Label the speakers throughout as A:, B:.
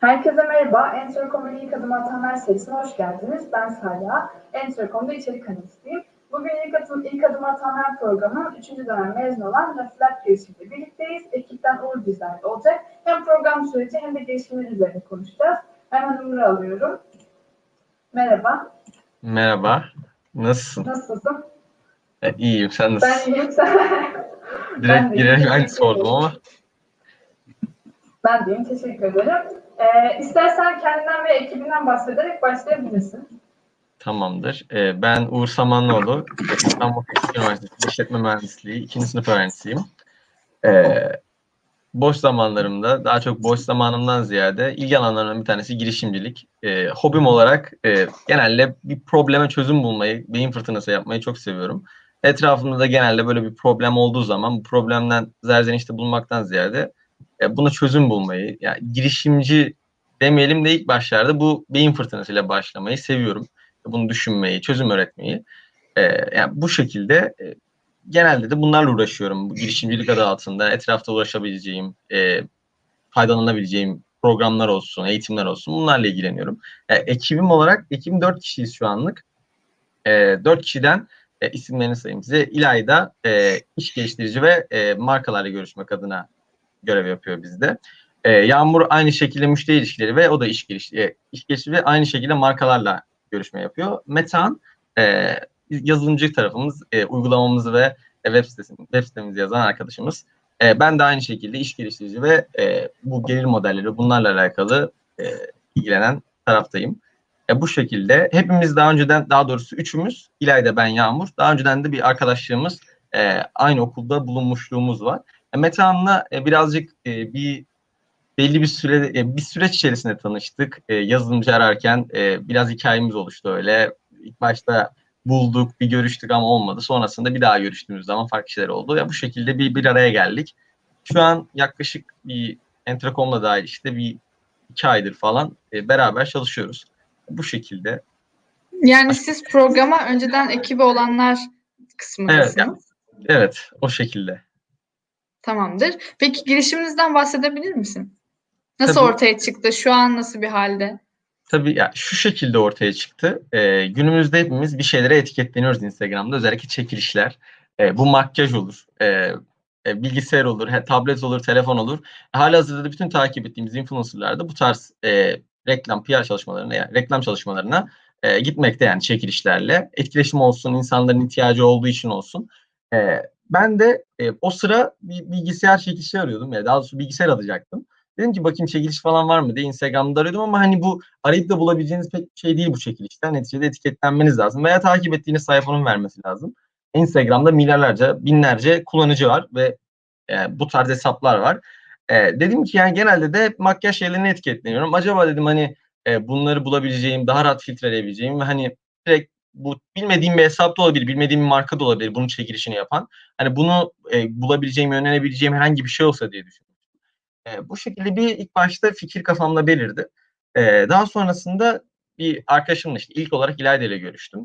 A: Herkese merhaba. Entercom'un ilk adım atanlar serisine hoş geldiniz. Ben Salya. Entercom'da içerik analistiyim. Bugün ilk adım, ilk adım atanlar programının 3. dönem mezun olan Nafilat girişimiyle birlikteyiz. Ekipten Uğur bizler de olacak. Hem program süreci hem de girişimler üzerine konuşacağız. Hemen Uğur'u alıyorum. Merhaba.
B: Merhaba. Nasılsın?
A: Nasılsın?
B: E, iyiyim. Sen
A: Ben
B: nasılsın?
A: iyiyim. Sen... Ben
B: Direkt
A: de
B: girerek
A: iyiyim,
B: ben
A: teşekkür
B: sordum ama.
A: Ben deyim. Teşekkür ederim. Ee, istersen kendinden ve ekibinden bahsederek başlayabilirsin.
B: Tamamdır. E, ben Uğur Samanlıoğlu. İstanbul Teknik Üniversitesi İşletme Mühendisliği 2. sınıf öğrencisiyim. E, boş zamanlarımda, daha çok boş zamanımdan ziyade ilgi alanlarımdan bir tanesi girişimcilik. E, hobim olarak e, genelde bir probleme çözüm bulmayı, beyin fırtınası yapmayı çok seviyorum. Etrafımda da genelde böyle bir problem olduğu zaman bu problemden zerzenişte bulmaktan ziyade buna çözüm bulmayı, yani girişimci demeyelim de ilk başlarda bu beyin fırtınasıyla başlamayı seviyorum. Bunu düşünmeyi, çözüm üretmeyi. E, yani bu şekilde e, genelde de bunlarla uğraşıyorum. Bu girişimcilik adı altında etrafta ulaşabileceğim, e, faydalanabileceğim programlar olsun, eğitimler olsun bunlarla ilgileniyorum. E, ekibim olarak, ekibim 4 kişiyiz şu anlık. E, 4 kişiden e, isimlerini sayayım size. İlayda e, iş geliştirici ve e, markalarla görüşmek adına görev yapıyor bizde. E, Yağmur aynı şekilde müşteri ilişkileri ve o da iş geliştirici, e, iş geliştirici ve aynı şekilde markalarla görüşme yapıyor. Metan e, yazılımcı tarafımız, e, uygulamamızı ve e, web sitesini, web sitemizi yazan arkadaşımız. E, ben de aynı şekilde iş geliştirici ve e, bu gelir modelleri bunlarla alakalı e, ilgilenen taraftayım. E, bu şekilde hepimiz daha önceden daha doğrusu üçümüz İlayda ben Yağmur daha önceden de bir arkadaşlığımız e, aynı okulda bulunmuşluğumuz var. E, Metehan'la e, birazcık e, bir belli bir süre bir süreç içerisinde tanıştık. Yazılımcı ararken biraz hikayemiz oluştu öyle. İlk başta bulduk, bir görüştük ama olmadı. Sonrasında bir daha görüştüğümüz zaman farklı şeyler oldu. Ya bu şekilde bir bir araya geldik. Şu an yaklaşık bir Entracom'la dahil işte bir iki aydır falan beraber çalışıyoruz. Bu şekilde.
C: Yani siz programa önceden ekibi olanlar kısmındasınız.
B: Evet, o şekilde.
C: Tamamdır. Peki girişiminizden bahsedebilir misin? Nasıl
B: Tabii.
C: ortaya çıktı? Şu an nasıl bir halde?
B: Tabii ya şu şekilde ortaya çıktı. Ee, günümüzde hepimiz bir şeylere etiketleniyoruz Instagram'da. Özellikle çekilişler. Ee, bu makyaj olur. Ee, e, bilgisayar olur, tablet olur, telefon olur. Halihazırda da bütün takip ettiğimiz influencerlar da bu tarz e, reklam, PR çalışmalarına, yani reklam çalışmalarına e, gitmekte yani çekilişlerle. Etkileşim olsun, insanların ihtiyacı olduğu için olsun. E, ben de e, o sıra bir bilgisayar çekilişi arıyordum. ya daha doğrusu bilgisayar alacaktım. Dedim ki bakayım çekiliş falan var mı diye Instagram'da arıyordum ama hani bu arayıp da bulabileceğiniz pek şey değil bu çekilişten. Neticede etiketlenmeniz lazım veya takip ettiğiniz sayfanın vermesi lazım. Instagram'da milyarlarca, binlerce kullanıcı var ve e, bu tarz hesaplar var. E, dedim ki yani genelde de makyaj şeylerini etiketleniyorum. Acaba dedim hani e, bunları bulabileceğim, daha rahat filtreleyebileceğim ve hani direkt bu bilmediğim bir hesap da olabilir, bilmediğim bir marka da olabilir bunun çekilişini yapan. Hani bunu e, bulabileceğim, önerebileceğim herhangi bir şey olsa diye düşündüm. E, bu şekilde bir ilk başta fikir kafamda belirdi. E, daha sonrasında bir arkadaşımla işte ilk olarak İlayda ile görüştüm.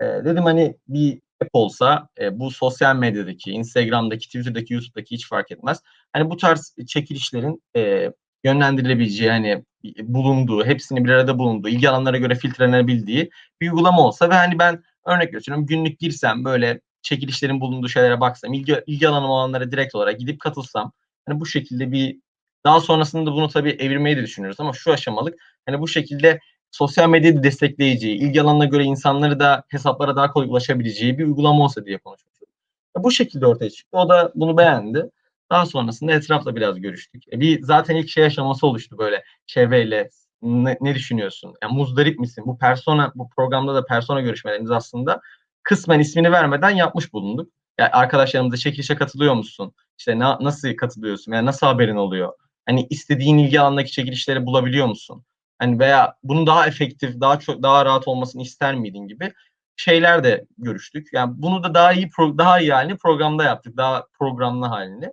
B: E, dedim hani bir app olsa e, bu sosyal medyadaki, Instagram'daki, Twitter'daki, YouTube'daki hiç fark etmez. Hani bu tarz çekilişlerin e, yönlendirilebileceği hani bulunduğu, hepsini bir arada bulunduğu, ilgi alanlara göre filtrelenebildiği bir uygulama olsa ve hani ben örnek veriyorum günlük girsem böyle çekilişlerin bulunduğu şeylere baksam, ilgi, ilgi alanım olanlara direkt olarak gidip katılsam hani bu şekilde bir daha sonrasında bunu tabii evirmeyi de düşünüyoruz ama şu aşamalık hani bu şekilde sosyal medyayı destekleyeceği, ilgi alanına göre insanları da hesaplara daha kolay ulaşabileceği bir uygulama olsa diye konuşmuştuk. Bu şekilde ortaya çıktı. O da bunu beğendi. Daha sonrasında etrafla biraz görüştük. E, bir zaten ilk şey aşaması oluştu böyle çevreyle. Ne, ne düşünüyorsun? Yani muzdarip misin? Bu persona, bu programda da persona görüşmelerimiz aslında kısmen ismini vermeden yapmış bulunduk. Yani arkadaşlarımıza çekilişe katılıyor musun? İşte na, nasıl katılıyorsun? Yani nasıl haberin oluyor? Hani istediğin ilgi alanındaki çekilişleri bulabiliyor musun? Hani veya bunun daha efektif, daha çok daha rahat olmasını ister miydin gibi şeyler de görüştük. Yani bunu da daha iyi daha iyi halini programda yaptık. Daha programlı halini.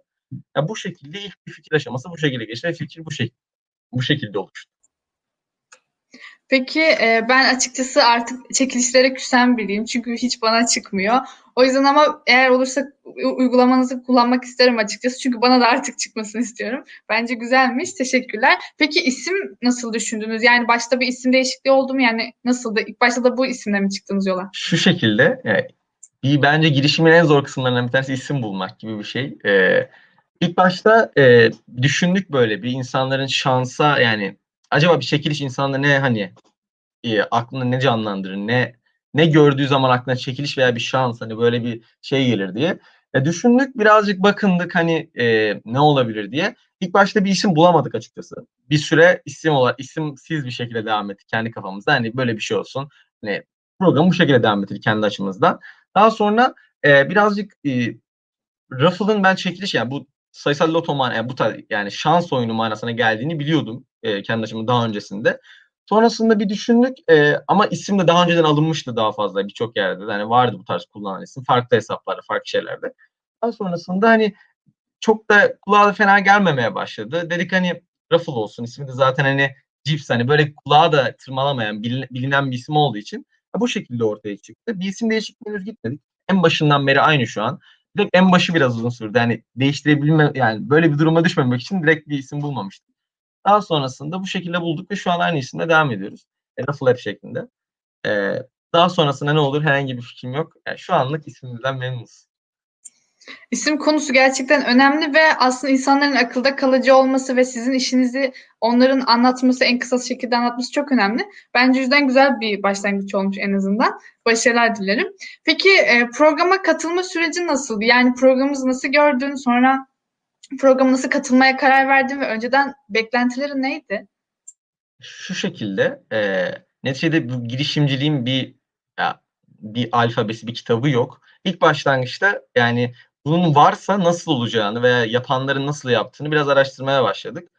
B: Yani bu şekilde ilk bir fikir aşaması bu şekilde geçti ve fikir bu şekilde bu şekilde oluştu.
C: Peki e, ben açıkçası artık çekilişlere küsen biriyim çünkü hiç bana çıkmıyor. O yüzden ama eğer olursa uygulamanızı kullanmak isterim açıkçası. Çünkü bana da artık çıkmasını istiyorum. Bence güzelmiş. Teşekkürler. Peki isim nasıl düşündünüz? Yani başta bir isim değişikliği oldu mu? Yani nasıldı? İlk başta da bu isimle mi çıktınız yola?
B: Şu şekilde e, bir bence girişimin en zor kısımlarından bir tanesi isim bulmak gibi bir şey. E, ilk başta e, düşündük böyle bir insanların şansa yani acaba bir çekiliş insanda ne hani e, aklına ne canlandırır ne ne gördüğü zaman aklına çekiliş veya bir şans hani böyle bir şey gelir diye. E, düşündük birazcık bakındık hani e, ne olabilir diye. İlk başta bir isim bulamadık açıkçası. Bir süre isim olarak isimsiz bir şekilde devam ettik kendi kafamızda. Hani böyle bir şey olsun. Hani program bu şekilde devam ettik kendi açımızdan. Daha sonra e, birazcık e, Ruffle'ın ben çekiliş yani bu sayısal loto man yani bu tarz yani şans oyunu manasına geldiğini biliyordum e, kendi açımdan daha öncesinde. Sonrasında bir düşündük e, ama isim de daha önceden alınmıştı daha fazla birçok yerde. Yani vardı bu tarz kullanılan isim farklı hesaplarda, farklı şeylerde. Daha sonrasında hani çok da kulağa da fena gelmemeye başladı. Dedik hani Ruffle olsun ismi de zaten hani Cips hani böyle kulağa da tırmalamayan bilin- bilinen bir isim olduğu için bu şekilde ortaya çıktı. Bir isim değişikliğine gitmedik. En başından beri aynı şu an. Direkt en başı biraz uzun sürdü. Yani değiştirebilme yani böyle bir duruma düşmemek için direkt bir isim bulmamıştık. Daha sonrasında bu şekilde bulduk ve şu an aynı isimle devam ediyoruz. E, Ruffle App şeklinde. E, daha sonrasında ne olur herhangi bir fikrim yok. Yani şu anlık ismimizden memnunuz.
C: İsim konusu gerçekten önemli ve aslında insanların akılda kalıcı olması ve sizin işinizi onların anlatması, en kısa şekilde anlatması çok önemli. Bence yüzden güzel bir başlangıç olmuş en azından. Başarılar dilerim. Peki e, programa katılma süreci nasıldı? Yani programımızı nasıl gördün? Sonra programa nasıl katılmaya karar verdin ve önceden beklentilerin neydi?
B: Şu şekilde e, neticede bu girişimciliğin bir ya, bir alfabesi, bir kitabı yok. İlk başlangıçta yani bunun varsa nasıl olacağını veya yapanların nasıl yaptığını biraz araştırmaya başladık.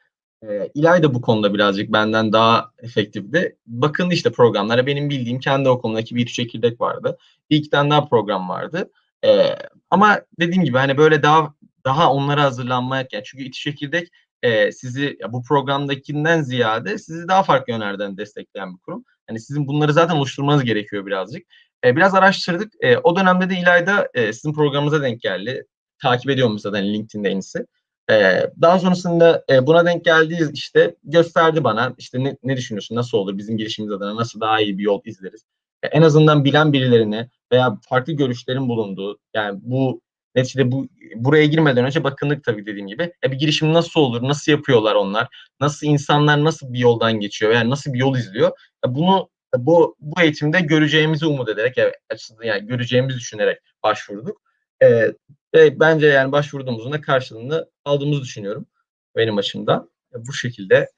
B: E, İlay da bu konuda birazcık benden daha efektifti. Bakın işte programlara benim bildiğim kendi okulundaki bir çekirdek vardı. Bir iki tane daha program vardı. E, ama dediğim gibi hani böyle daha daha onlara hazırlanmaya yani çünkü İTÜ Çekirdek e, sizi ya bu programdakinden ziyade sizi daha farklı yönlerden destekleyen bir kurum. Hani sizin bunları zaten oluşturmanız gerekiyor birazcık. E, biraz araştırdık. E, o dönemde de İlayda e, sizin programınıza denk geldi. Takip ediyorum zaten LinkedIn'de en iyisi. E, daha sonrasında e, buna denk geldiği işte gösterdi bana işte ne, ne düşünüyorsun nasıl olur bizim girişimimiz adına nasıl daha iyi bir yol izleriz. E, en azından bilen birilerine veya farklı görüşlerin bulunduğu yani bu neticede bu buraya girmeden önce bakındık tabii dediğim gibi. E, bir girişim nasıl olur? Nasıl yapıyorlar onlar? Nasıl insanlar nasıl bir yoldan geçiyor? Yani nasıl bir yol izliyor? E, bunu bu bu eğitimde göreceğimizi umut ederek yani, göreceğimizi düşünerek başvurduk. E, ve bence yani başvurduğumuzun da karşılığını aldığımızı düşünüyorum benim açımdan. Bu şekilde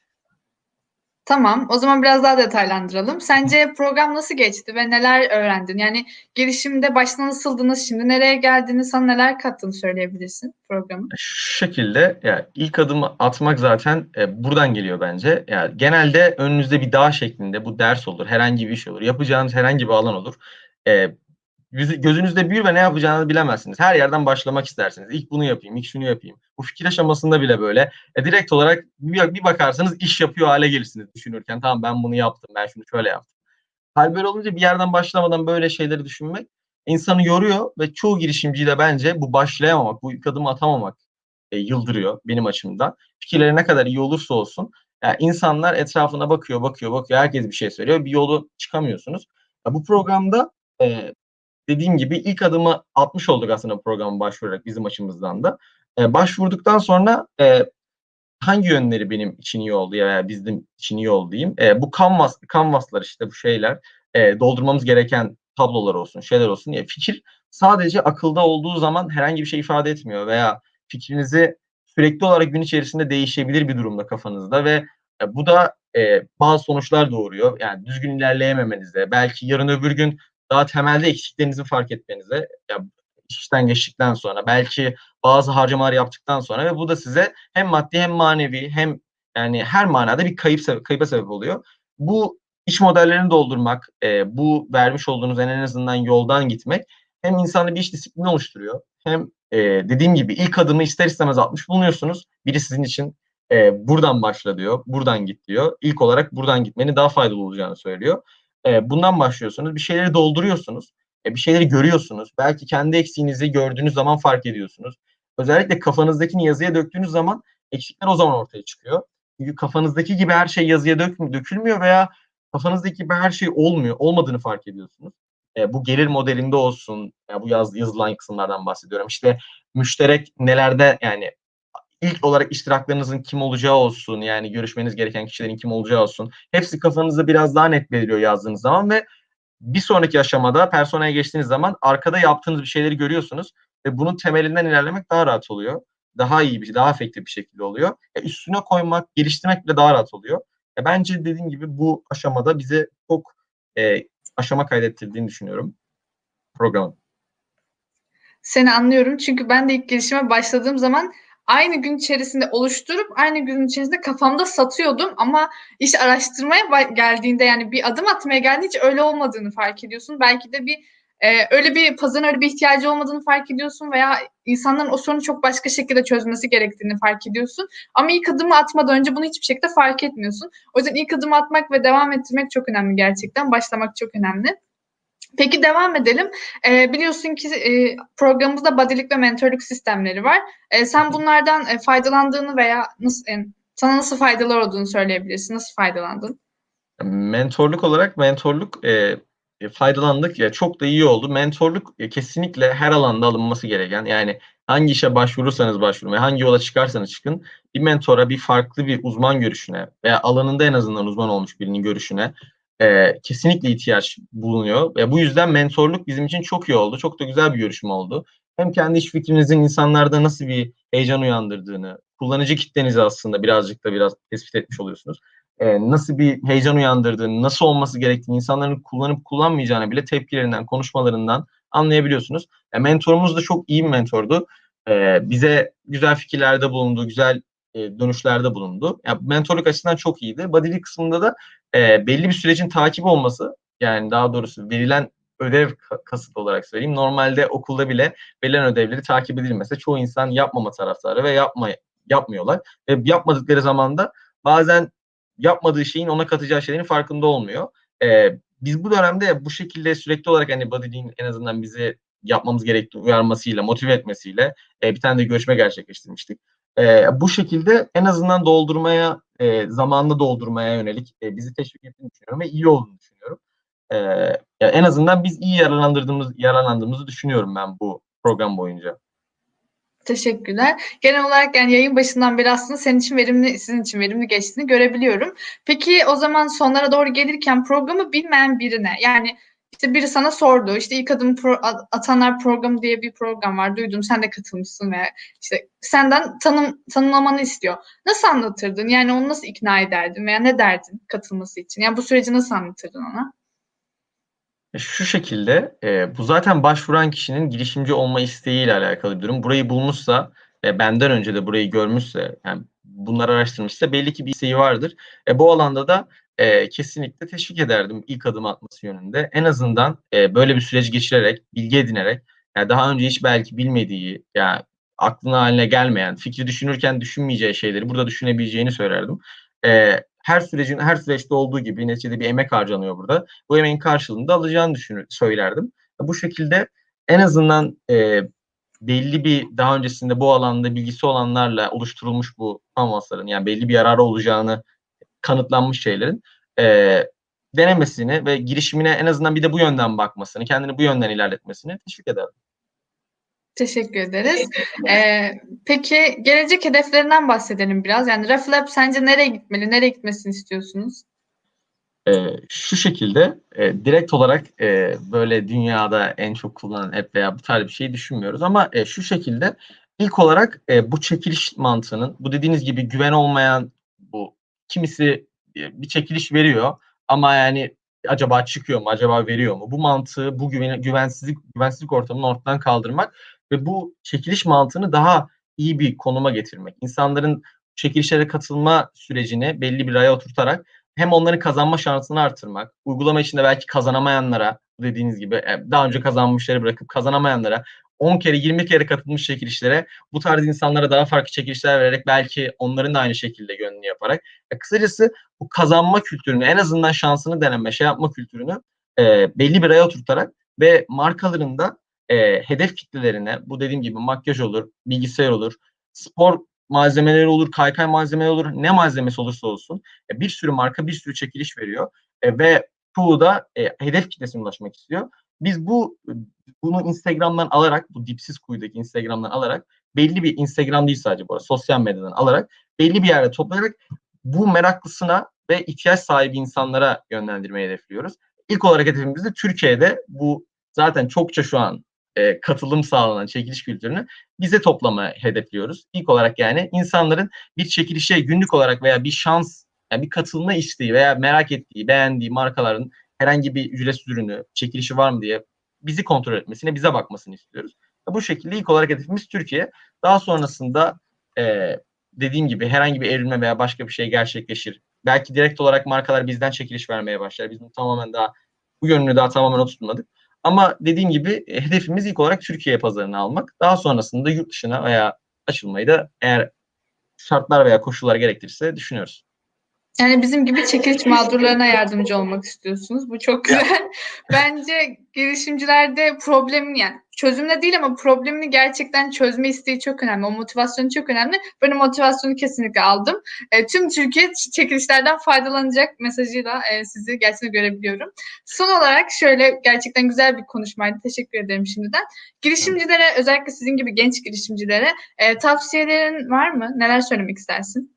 C: Tamam, o zaman biraz daha detaylandıralım. Sence program nasıl geçti ve neler öğrendin? Yani girişimde başta nasıldınız, şimdi nereye geldiniz, sana neler kattığını söyleyebilirsin programın.
B: Şu şekilde yani ilk adımı atmak zaten e, buradan geliyor bence. Yani genelde önünüzde bir dağ şeklinde bu ders olur, herhangi bir iş olur, yapacağınız herhangi bir alan olur. E, gözünüzde büyür ve ne yapacağınızı bilemezsiniz. Her yerden başlamak istersiniz. İlk bunu yapayım, ilk şunu yapayım. Bu fikir aşamasında bile böyle. E, direkt olarak bir, bakarsanız iş yapıyor hale gelirsiniz düşünürken. Tamam ben bunu yaptım, ben şunu şöyle yaptım. Hal böyle olunca bir yerden başlamadan böyle şeyleri düşünmek insanı yoruyor ve çoğu girişimciyi de bence bu başlayamamak, bu ilk adımı atamamak e, yıldırıyor benim açımdan. Fikirleri ne kadar iyi olursa olsun yani insanlar etrafına bakıyor, bakıyor, bakıyor. Herkes bir şey söylüyor. Bir yolu çıkamıyorsunuz. Ya bu programda e, dediğim gibi ilk adımı atmış olduk aslında programa başvurarak bizim açımızdan da. E, başvurduktan sonra e, hangi yönleri benim için iyi oldu ya veya bizim için iyi oldu diyeyim. E, bu canvas, canvaslar işte bu şeyler e, doldurmamız gereken tablolar olsun, şeyler olsun diye fikir sadece akılda olduğu zaman herhangi bir şey ifade etmiyor veya fikrinizi sürekli olarak gün içerisinde değişebilir bir durumda kafanızda ve e, bu da e, bazı sonuçlar doğuruyor. Yani düzgün ilerleyememenize, belki yarın öbür gün daha temelde eksiklerinizi fark etmenize, ya işten geçtikten sonra, belki bazı harcamalar yaptıktan sonra ve bu da size hem maddi hem manevi hem yani her manada bir kayıp sebe- kayıpa sebep oluyor. Bu iş modellerini doldurmak, e, bu vermiş olduğunuz en azından yoldan gitmek hem insanda bir iş disiplini oluşturuyor hem e, dediğim gibi ilk adımı ister istemez atmış bulunuyorsunuz. Biri sizin için e, buradan başla diyor, buradan git diyor. İlk olarak buradan gitmenin daha faydalı olacağını söylüyor. E, bundan başlıyorsunuz, bir şeyleri dolduruyorsunuz. E, bir şeyleri görüyorsunuz. Belki kendi eksiğinizi gördüğünüz zaman fark ediyorsunuz. Özellikle kafanızdakini yazıya döktüğünüz zaman eksikler o zaman ortaya çıkıyor. Çünkü kafanızdaki gibi her şey yazıya dök, dökülmüyor veya kafanızdaki gibi her şey olmuyor, olmadığını fark ediyorsunuz. E, bu gelir modelinde olsun, ya bu yaz, yazılan kısımlardan bahsediyorum. İşte müşterek nelerde yani ilk olarak iştiraklarınızın kim olacağı olsun, yani görüşmeniz gereken kişilerin kim olacağı olsun. Hepsi kafanızda biraz daha net beliriyor yazdığınız zaman ve bir sonraki aşamada personaya geçtiğiniz zaman arkada yaptığınız bir şeyleri görüyorsunuz ve bunun temelinden ilerlemek daha rahat oluyor. Daha iyi bir, daha efektif bir şekilde oluyor. E, üstüne koymak, geliştirmek bile daha rahat oluyor. E, bence dediğim gibi bu aşamada bize çok e, aşama kaydettirdiğini düşünüyorum programın.
C: Seni anlıyorum çünkü ben de ilk gelişime başladığım zaman aynı gün içerisinde oluşturup aynı gün içerisinde kafamda satıyordum ama iş araştırmaya geldiğinde yani bir adım atmaya geldiğinde hiç öyle olmadığını fark ediyorsun. Belki de bir e, öyle bir pazarın öyle bir ihtiyacı olmadığını fark ediyorsun veya insanların o sorunu çok başka şekilde çözmesi gerektiğini fark ediyorsun. Ama ilk adımı atmadan önce bunu hiçbir şekilde fark etmiyorsun. O yüzden ilk adımı atmak ve devam ettirmek çok önemli gerçekten. Başlamak çok önemli. Peki devam edelim. Ee, biliyorsun ki e, programımızda bodylik ve mentorluk sistemleri var. E, sen bunlardan e, faydalandığını veya nasıl e, sana nasıl faydalar olduğunu söyleyebilirsin. Nasıl faydalandın?
B: Mentorluk olarak mentorluk e, e, faydalandık ya çok da iyi oldu. Mentorluk e, kesinlikle her alanda alınması gereken yani hangi işe başvurursanız başvurun ve hangi yola çıkarsanız çıkın bir mentora bir farklı bir uzman görüşüne veya alanında en azından uzman olmuş birinin görüşüne e, kesinlikle ihtiyaç bulunuyor. Ve bu yüzden mentorluk bizim için çok iyi oldu. Çok da güzel bir görüşme oldu. Hem kendi iş fikrinizin insanlarda nasıl bir heyecan uyandırdığını, kullanıcı kitlenizi aslında birazcık da biraz tespit etmiş oluyorsunuz. E, nasıl bir heyecan uyandırdığını, nasıl olması gerektiğini, insanların kullanıp kullanmayacağını bile tepkilerinden, konuşmalarından anlayabiliyorsunuz. E, mentorumuz da çok iyi bir mentordu. E, bize güzel fikirlerde bulundu, güzel e, dönüşlerde bulundu. Yani mentorluk açısından çok iyiydi. Bodylik kısmında da e, belli bir sürecin takip olması, yani daha doğrusu verilen ödev kasıt olarak söyleyeyim. Normalde okulda bile verilen ödevleri takip edilmese çoğu insan yapmama taraftarı ve yapma, yapmıyorlar. Ve yapmadıkları zaman da bazen yapmadığı şeyin ona katacağı şeylerin farkında olmuyor. Ee, biz bu dönemde bu şekilde sürekli olarak hani bodylink'in en azından bizi yapmamız gerektiği uyarmasıyla, motive etmesiyle e, bir tane de görüşme gerçekleştirmiştik. E, bu şekilde en azından doldurmaya, e, zamanını doldurmaya yönelik e, bizi teşvik ettiğini düşünüyorum ve iyi olduğunu düşünüyorum. E, en azından biz iyi yararlandırdığımız, yararlandığımızı düşünüyorum ben bu program boyunca.
C: Teşekkürler. Genel olarak yani yayın başından beri aslında senin için verimli, sizin için verimli geçtiğini görebiliyorum. Peki o zaman sonlara doğru gelirken programı bilmeyen birine yani işte biri sana sordu. İşte ilk adım pro, atanlar programı diye bir program var. Duydum sen de katılmışsın ve işte senden tanım tanımlamanı istiyor. Nasıl anlatırdın? Yani onu nasıl ikna ederdin veya ne derdin katılması için? Yani bu süreci nasıl anlatırdın ona?
B: Şu şekilde, e, bu zaten başvuran kişinin girişimci olma isteğiyle alakalı bir durum. Burayı bulmuşsa ve benden önce de burayı görmüşse, yani bunları araştırmışsa belli ki bir isteği vardır. E, bu alanda da e, kesinlikle teşvik ederdim ilk adım atması yönünde. En azından e, böyle bir süreç geçirerek, bilgi edinerek, yani daha önce hiç belki bilmediği, yani aklına haline gelmeyen, fikri düşünürken düşünmeyeceği şeyleri burada düşünebileceğini söylerdim. E, her sürecin her süreçte olduğu gibi neticede bir emek harcanıyor burada. Bu emeğin karşılığında alacağını düşünür, söylerdim. Bu şekilde en azından e, belli bir daha öncesinde bu alanda bilgisi olanlarla oluşturulmuş bu kanvasların yani belli bir yararı olacağını kanıtlanmış şeylerin e, denemesini ve girişimine en azından bir de bu yönden bakmasını, kendini bu yönden ilerletmesini teşvik ederdim.
C: Teşekkür ederiz. Ee, peki gelecek hedeflerinden bahsedelim biraz. Yani RefLab sence nereye gitmeli, nereye gitmesini istiyorsunuz?
B: Ee, şu şekilde e, direkt olarak e, böyle dünyada en çok kullanılan app veya bu tarz bir şey düşünmüyoruz ama e, şu şekilde ilk olarak e, bu çekiliş mantığının bu dediğiniz gibi güven olmayan bu kimisi e, bir çekiliş veriyor ama yani acaba çıkıyor mu acaba veriyor mu bu mantığı bu güven, güvensizlik güvensizlik ortamını ortadan kaldırmak ve bu çekiliş mantığını daha iyi bir konuma getirmek. İnsanların çekilişlere katılma sürecini belli bir aya oturtarak hem onların kazanma şansını artırmak, uygulama içinde belki kazanamayanlara, dediğiniz gibi e, daha önce kazanmışları bırakıp kazanamayanlara 10 kere 20 kere katılmış çekilişlere bu tarz insanlara daha farklı çekilişler vererek belki onların da aynı şekilde gönlünü yaparak e, kısacası bu kazanma kültürünü en azından şansını deneme şey yapma kültürünü e, belli bir aya oturtarak ve markaların da e, hedef kitlelerine bu dediğim gibi makyaj olur, bilgisayar olur, spor malzemeleri olur, kaykay malzemeleri olur, ne malzemesi olursa olsun e, bir sürü marka bir sürü çekiliş veriyor e, ve çoğu da e, hedef kitlesine ulaşmak istiyor. Biz bu bunu Instagram'dan alarak, bu dipsiz kuyudaki Instagram'dan alarak belli bir Instagram değil sadece bu arada sosyal medyadan alarak belli bir yerde toplayarak bu meraklısına ve ihtiyaç sahibi insanlara yönlendirmeyi hedefliyoruz. İlk olarak hedefimiz de Türkiye'de bu zaten çokça şu an e, katılım sağlanan çekiliş kültürünü bize toplama hedefliyoruz. İlk olarak yani insanların bir çekilişe günlük olarak veya bir şans, yani bir katılma isteği veya merak ettiği, beğendiği markaların herhangi bir ücretsiz ürünü, çekilişi var mı diye bizi kontrol etmesine, bize bakmasını istiyoruz. Bu şekilde ilk olarak hedefimiz Türkiye. Daha sonrasında e, dediğim gibi herhangi bir evrilme veya başka bir şey gerçekleşir. Belki direkt olarak markalar bizden çekiliş vermeye başlar. Biz tamamen daha bu yönünü daha tamamen oturtmadık. Ama dediğim gibi e, hedefimiz ilk olarak Türkiye pazarını almak. Daha sonrasında yurt dışına veya açılmayı da eğer şartlar veya koşullar gerektirirse düşünüyoruz.
C: Yani bizim gibi çekiliş mağdurlarına yardımcı olmak istiyorsunuz. Bu çok güzel. Bence girişimcilerde problemin yani çözümle değil ama problemini gerçekten çözme isteği çok önemli. O motivasyonu çok önemli. Ben o motivasyonu kesinlikle aldım. E, tüm Türkiye çekilişlerden faydalanacak mesajıyla e, sizi gerçekten görebiliyorum. Son olarak şöyle gerçekten güzel bir konuşmaydı. Teşekkür ederim şimdiden. Girişimcilere özellikle sizin gibi genç girişimcilere e, tavsiyelerin var mı? Neler söylemek istersin?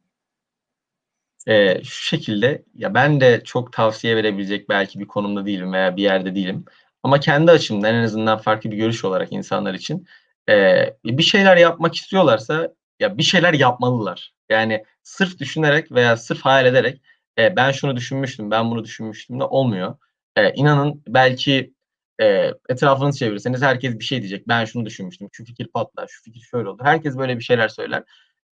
B: Ee, şu şekilde ya ben de çok tavsiye verebilecek belki bir konumda değilim veya bir yerde değilim. Ama kendi açımdan en azından farklı bir görüş olarak insanlar için e, bir şeyler yapmak istiyorlarsa ya bir şeyler yapmalılar. Yani sırf düşünerek veya sırf hayal ederek e, ben şunu düşünmüştüm, ben bunu düşünmüştüm de olmuyor. E, inanın belki e, etrafınızı çevirirseniz herkes bir şey diyecek. Ben şunu düşünmüştüm, şu fikir patlar, şu fikir şöyle oldu. Herkes böyle bir şeyler söyler.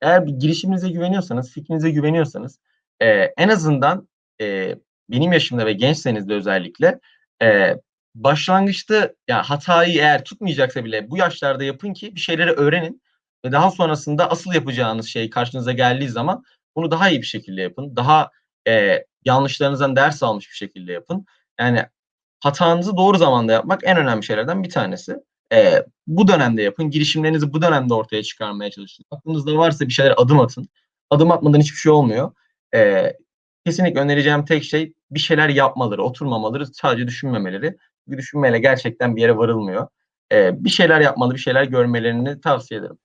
B: Eğer bir girişiminize güveniyorsanız, fikrinize güveniyorsanız e, en azından e, benim yaşımda ve gençseniz de özellikle e, başlangıçta yani hatayı eğer tutmayacaksa bile bu yaşlarda yapın ki bir şeyleri öğrenin ve daha sonrasında asıl yapacağınız şey karşınıza geldiği zaman bunu daha iyi bir şekilde yapın. Daha e, yanlışlarınızdan ders almış bir şekilde yapın. Yani hatanızı doğru zamanda yapmak en önemli şeylerden bir tanesi. E, bu dönemde yapın. Girişimlerinizi bu dönemde ortaya çıkarmaya çalışın. Aklınızda varsa bir şeyler adım atın. Adım atmadan hiçbir şey olmuyor. E, kesinlikle önereceğim tek şey bir şeyler yapmaları, oturmamaları, sadece düşünmemeleri. Düşünmeyle gerçekten bir yere varılmıyor. E, bir şeyler yapmalı, bir şeyler görmelerini tavsiye ederim.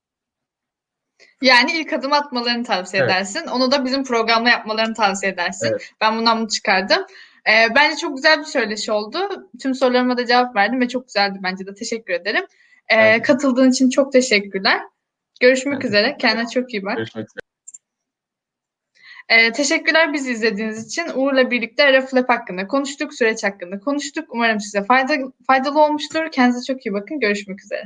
C: Yani ilk adım atmalarını tavsiye
B: Evet.
C: edersin. Onu da bizim programda yapmalarını tavsiye edersin.
B: Evet.
C: Ben bundan bunu çıkardım. Ee, bence çok güzel bir söyleşi oldu. Tüm sorularıma da cevap verdim ve çok güzeldi bence de. Teşekkür ederim. Ee,
B: de.
C: katıldığın için çok teşekkürler. Görüşmek
B: de
C: üzere. Kendine çok iyi bak.
B: Görüşmek üzere.
C: Ee, teşekkürler bizi izlediğiniz için. Uğur'la birlikte Reflap hakkında konuştuk, süreç hakkında konuştuk. Umarım size fayda, faydalı olmuştur. Kendinize çok iyi bakın. Görüşmek üzere.